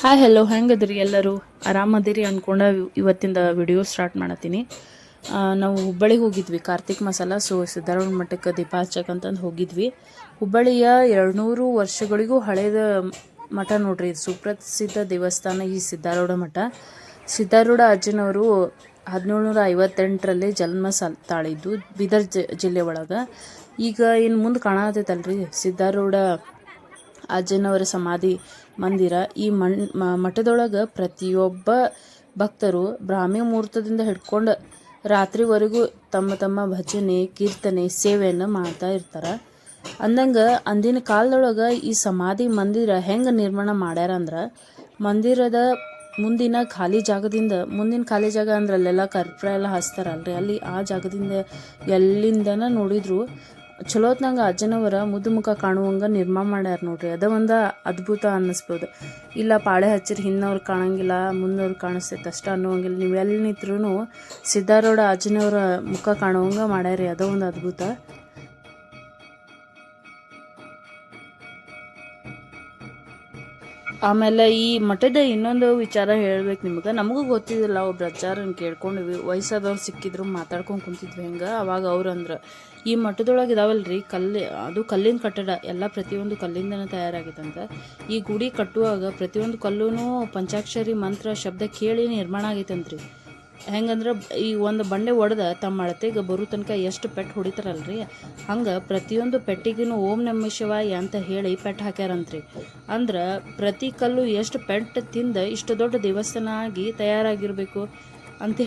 Hi hello ಹೆಂಗದ್ರಿ ಎಲ್ಲರೂ? ಆರಾಮದಿರಿ ಅಂದ್ಕೊಂಡು ಇವತ್ತಿಂದ ವಿಡಿಯೋ ಸ್ಟಾರ್ಟ್ ಮಾಡತ್ತೀನಿ. ನಾವು ಹುಬ್ಬಳ್ಳಿಗೆ ಹೋಗಿದ್ವಿ, ಕಾರ್ತಿಕ್ ಮಸಾಲ. ಸೊ ಸಿದ್ದಾರೂಢ ಮಠಕ್ಕೆ ದೀಪ ಹಚ್ಚಕ್ಕೆ ಅಂತಂದು ಹೋಗಿದ್ವಿ. ಹುಬ್ಬಳ್ಳಿಯ ಎರಡುನೂರು ವರ್ಷಗಳಿಗೂ ಹಳೆಯದ ಮಠ ನೋಡ್ರಿ. ಇದು ಸುಪ್ರಸಿದ್ಧ ದೇವಸ್ಥಾನ ಈ ಸಿದ್ಧಾರೂಢ ಮಠ. ಸಿದ್ಧಾರೂಢ ಅಜ್ಜನವರು ಹದಿನೇಳುನೂರ ಐವತ್ತೆಂಟರಲ್ಲಿ ಜನ್ಮ ಸಲ್, ತಾಳಿದ್ದು ಬೀದರ್ ಜ, ಜಿಲ್ಲೆ ಒಳಗೆ. ಈಗ ಇನ್ನು ಮುಂದೆ ಕಾಣತೈತಲ್ರಿ ಸಿದ್ಧಾರೂಢ ಅಜ್ಜನವರ ಸಮಾಧಿ ಮಂದಿರ, ಈ ಮಣ್ ಮಠದೊಳಗೆ ಪ್ರತಿಯೊಬ್ಬ ಭಕ್ತರು ಬ್ರಾಹ್ಮಿ ಮುಹೂರ್ತದಿಂದ ಹಿಡ್ಕೊಂಡು ರಾತ್ರಿವರೆಗೂ ತಮ್ಮ ತಮ್ಮ ಭಜನೆ, ಕೀರ್ತನೆ, ಸೇವೆಯನ್ನು ಮಾಡ್ತಾ ಇರ್ತಾರೆ. ಅಂದಂಗೆ ಅಂದಿನ ಕಾಲದೊಳಗೆ ಈ ಸಮಾಧಿ ಮಂದಿರ ಹೆಂಗೆ ನಿರ್ಮಾಣ ಮಾಡ್ಯಾರ ಅಂದ್ರೆ, ಮಂದಿರದ ಮುಂದಿನ ಖಾಲಿ ಜಾಗದಿಂದ, ಮುಂದಿನ ಖಾಲಿ ಜಾಗ ಅಂದ್ರೆ ಅಲ್ಲೆಲ್ಲ ಕರ್ಪೂರ ಎಲ್ಲ ಹಚ್ತಾರಲ್ರಿ ಅಲ್ಲಿ ಆ ಜಾಗದಿಂದ ಎಲ್ಲಿಂದನ ನೋಡಿದ್ರು ಚಲೋತ್ನಂಗೆ ಅಜ್ಜನವರ ಮುದ್ದು ಕಾಣುವಂಗ ನಿರ್ಮಾಣ ಮಾಡ್ಯಾರ ನೋಡ್ರಿ. ಅದ ಒಂದು ಅದ್ಭುತ ಅನ್ನಿಸ್ಬೋದು. ಇಲ್ಲ ಪಾಳೆ ಹಚ್ಚಿರ ಹಿಂದವ್ರು ಕಾಣಂಗಿಲ್ಲ, ಮುಂದವ್ರು ಕಾಣಿಸ್ತೈತೆ ಅಷ್ಟ ಅನ್ನುವಂಗಿಲ್ಲ. ನೀವು ಎಲ್ಲಿ ಸಿದ್ಧಾರೂಢ ಅಜ್ಜನವರ ಮುಖ ಕಾಣುವಂಗ ಮಾಡ್ಯಾರಿ. ಅದ ಒಂದು ಅದ್ಭುತ. ಆಮೇಲೆ ಈ ಮಠದ ಇನ್ನೊಂದು ವಿಚಾರ ಹೇಳ್ಬೇಕು ನಿಮ್ಗೆ. ನಮಗೂ ಗೊತ್ತಿದ್ದಿಲ್ಲ ಒಬ್ರು ಅಜ್ಜಾರನ್ನು ಕೇಳ್ಕೊಂಡಿವಿ ವಯಸ್ಸಾದವ್ರು ಸಿಕ್ಕಿದ್ರು ಮಾತಾಡ್ಕೊಂಡು ಕುಂತಿದ್ವಿ ಹೆಂಗೆ? ಅವಾಗ ಅವ್ರು ಅಂದ್ರೆ, ಈ ಮಠದೊಳಗೆ ಇದಾವಲ್ರಿ, ಕಲ್ಲಿ, ಅದು ಕಲ್ಲಿನ ಕಟ್ಟಡ, ಎಲ್ಲ ಪ್ರತಿಯೊಂದು ಕಲ್ಲಿಂದನೇ ತಯಾರಾಗೈತಂತ ಈ ಗುಡಿ ಕಟ್ಟುವಾಗ ಪ್ರತಿಯೊಂದು ಕಲ್ಲೂ ಪಂಚಾಕ್ಷರಿ ಮಂತ್ರ ಶಬ್ದ ಕೇಳಿ ನಿರ್ಮಾಣ ಆಗೈತಂತ್ರಿ ಹೆಂಗಂದ್ರೆ ಈ ಒಂದು ಬಂಡೆ ಒಡೆದ ತಮ್ಮ ಅಳತೆಗೆ ಬರೋ ತನಕ ಎಷ್ಟು ಪೆಟ್ಟು ಹೊಡಿತಾರಲ್ರಿ? ಹಂಗೆ ಪ್ರತಿಯೊಂದು ಪೆಟ್ಟಿಗೂ ಓಂ ನಮ ಶಿವಾಯ ಅಂತ ಹೇಳಿ ಪೆಟ್ಟು ಹಾಕ್ಯಾರಂತ್ರಿ. ಅಂದ್ರೆ ಪ್ರತಿ ಕಲ್ಲು ಎಷ್ಟು ಪೆಟ್ಟು ತಿಂದ ಇಷ್ಟು ದೊಡ್ಡ ದೇವಸ್ಥಾನ ಆಗಿ ತಯಾರಾಗಿರಬೇಕು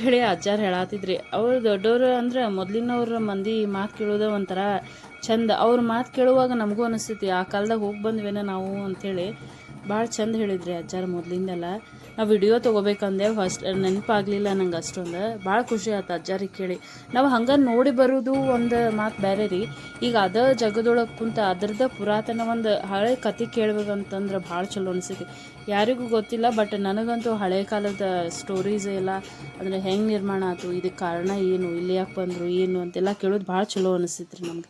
ಹೇಳಿ ಅಜ್ಜಾರು ಹೇಳತ್ತಿದ್ರಿ ಅವ್ರು ದೊಡ್ಡವರು ಅಂದ್ರೆ ಮೊದ್ಲಿನವ್ರ ಮಂದಿ ಮಾತು ಕೇಳೋದ ಒಂಥರ ಚಂದ. ಅವ್ರ ಮಾತು ಕೇಳುವಾಗ ನಮಗೂ ಅನಿಸ್ತೈತಿ, ಆ ಕಾಲದಾಗ ಹೋಗಿ ಬಂದ್ವೇನ ನಾವು ಅಂಥೇಳಿ ಭಾಳ ಚಂದ ಹೇಳಿದ್ರಿ ಅಜ್ಜಾರ ಮೊದ್ಲಿಂದೆಲ್ಲ. ನಾವು ವಿಡಿಯೋ ತೊಗೋಬೇಕಂದೆ ಫಸ್ಟ್ ನೆನಪಾಗಲಿಲ್ಲ ನಂಗೆ ಅಷ್ಟೊಂದು. ಭಾಳ ಖುಷಿ ಆಯ್ತು ಅಜ್ಜಾರಿಗೆ ಕೇಳಿ. ನಾವು ಹಂಗೆ ನೋಡಿ ಬರೋದು ಒಂದು ಮಾತು ಬೇರೆ ರೀ. ಈಗ ಅದ ಜಗದೊಳಗೆ ಕುಂತ ಅದ್ರದ್ದು ಪುರಾತನ ಒಂದು ಹಳೆ ಕತೆ ಕೇಳ್ಬೇಕಂತಂದ್ರೆ ಭಾಳ ಚಲೋ ಅನಿಸುತ್ತೆ. ಯಾರಿಗೂ ಗೊತ್ತಿಲ್ಲ ಬಟ್ ನನಗಂತೂ ಹಳೆ ಕಾಲದ ಸ್ಟೋರೀಸ್ ಎಲ್ಲ ಅಂದರೆ ಹೆಂಗೆ ನಿರ್ಮಾಣ ಆತು ಇದಕ್ಕೆ ಕಾರಣ ಏನು, ಇಲ್ಲಿ ಯಾಕೆ ಬಂದರು, ಏನು ಅಂತೆಲ್ಲ ಕೇಳೋದು ಭಾಳ ಚಲೋ ಅನಿಸ್ತೈತಿ ರೀ ನಮ್ಗೆ.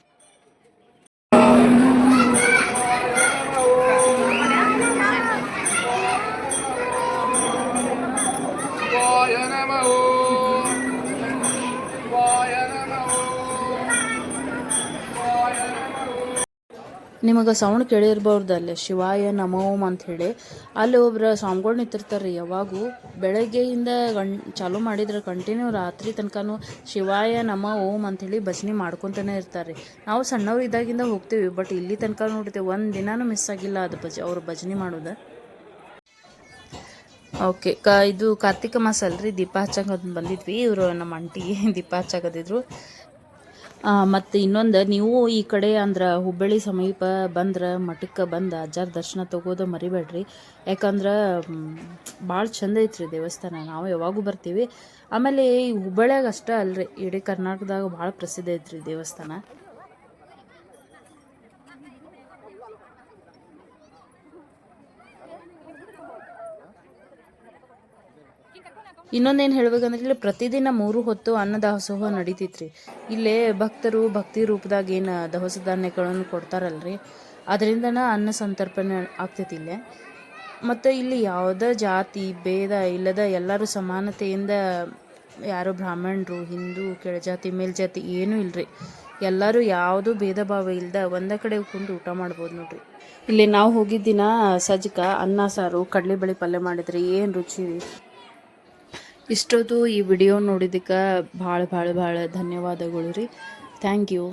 ನಿಮಗೆ ಸೌಂಡ್ ಕೇಳಿರ್ಬಾರ್ದು ಅಲ್ಲಿ. ಶಿವಾಯ ನಮೋಮ್ ಅಂತ ಹೇಳಿ. ಅಲ್ಲಿ ಒಬ್ರು ಸ್ವಾಮಿಗಳು ನಿಂತಿರ್ತಾರೆ ರೀ ಯಾವಾಗೂ ಬೆಳಗ್ಗೆಯಿಂದ ಗಂ ಚಾಲೂ ಮಾಡಿದ್ರೆ ಕಂಟಿನ್ಯೂ ರಾತ್ರಿ ತನಕನೂ ಶಿವಾಯ ನಮ ಓಂ ಅಂಥೇಳಿ ಭಜನೆ ಮಾಡ್ಕೊತಾನೆ ಇರ್ತಾರೆ ನಾವು ಸಣ್ಣವ್ರು ಇದ್ದಾಗಿಂದ ಹೋಗ್ತೀವಿ ಬಟ್ ಇಲ್ಲಿ ತನಕ ನೋಡ್ತೀವಿ, ಒಂದು ದಿನಾನೂ ಮಿಸ್ ಆಗಿಲ್ಲ ಅದು ಭಜ, ಅವ್ರು ಭಜನೆ ಮಾಡೋದು. ಓಕೆ ಕ, ಇದು ಕಾರ್ತಿಕ ಮಾಸ ಅಲ್ರಿ, ದೀಪ ಹಚ್ಚಕ್ಕೆ ಬಂದಿದ್ವಿ, ಇವರು ನಮ್ಮ ಅಂಟಿ ದೀಪ ಹಚ್ಚಕದಿದ್ರು ಮತ್ತು ಇನ್ನೊಂದು, ನೀವು ಈ ಕಡೆ ಅಂದ್ರೆ ಹುಬ್ಬಳ್ಳಿ ಸಮೀಪ ಬಂದ್ರೆ ಮಠಕ್ಕೆ ಬಂದು ಅಜ್ಜಾರ ದರ್ಶನ ತಗೋದು ಮರಿಬೇಡ್ರಿ. ಯಾಕಂದ್ರೆ ಭಾಳ ಚಂದ ಐತ್ರಿ ದೇವಸ್ಥಾನ. ನಾವು ಯಾವಾಗೂ ಬರ್ತೀವಿ. ಆಮೇಲೆ ಈ ಹುಬ್ಬಳ್ಳಿಯಾಗ ಅಷ್ಟೇ ಅಲ್ರಿ. ಇಡೀ ಕರ್ನಾಟಕದಾಗ ಭಾಳ ಪ್ರಸಿದ್ಧ ಐತ್ರಿ ದೇವಸ್ಥಾನ. ಇನ್ನೊಂದೇನು ಹೇಳ್ಬೇಕಂದ್ರೆ ಇಲ್ಲಿ ಪ್ರತಿದಿನ ಮೂರು ಹೊತ್ತು ಅನ್ನದಾಸೋಹ ನಡೀತೈತ್ರಿ. ಇಲ್ಲೇ ಭಕ್ತರು ಭಕ್ತಿ ರೂಪದಾಗ ಏನು ದವಸ ಧಾನ್ಯಗಳನ್ನು ಕೊಡ್ತಾರಲ್ರಿ. ಅದರಿಂದನ ಅನ್ನ ಸಂತರ್ಪಣೆ ಆಗ್ತೈತಿ ಇಲ್ಲೇ. ಮತ್ತು ಇಲ್ಲಿ ಯಾವುದೇ ಜಾತಿ, ಭೇದ ಇಲ್ಲದ ಎಲ್ಲರೂ ಸಮಾನತೆಯಿಂದ ಯಾರು ಬ್ರಾಹ್ಮಣರು, ಹಿಂದೂ, ಕೆಳಜಾತಿ, ಮೇಲ್ಜಾತಿ ಏನೂ ಇಲ್ಲರಿ ಎಲ್ಲರೂ ಯಾವುದೂ ಭೇದ ಭಾವ ಇಲ್ಲದ ಒಂದೇ ಕಡೆ ಕುಂತು ಊಟ ಮಾಡ್ಬೋದು ನೋಡ್ರಿ. ಇಲ್ಲಿ ನಾವು ಹೋಗಿದ್ದಿನ ಸಜ್ಜಕ ಅನ್ನ, ಸಾರು ಕಡಲೆಬೇಳೆ ಪಲ್ಯ ಮಾಡಿದ್ರಿ ಏನು ರುಚಿ ಇಷ್ಟೊತ್ತು ಈ ವಿಡಿಯೋ ನೋಡಿದ್ದಕ್ಕೆ ಭಾಳ ಭಾಳ ಭಾಳ ಧನ್ಯವಾದಗಳು ರೀ. Thank you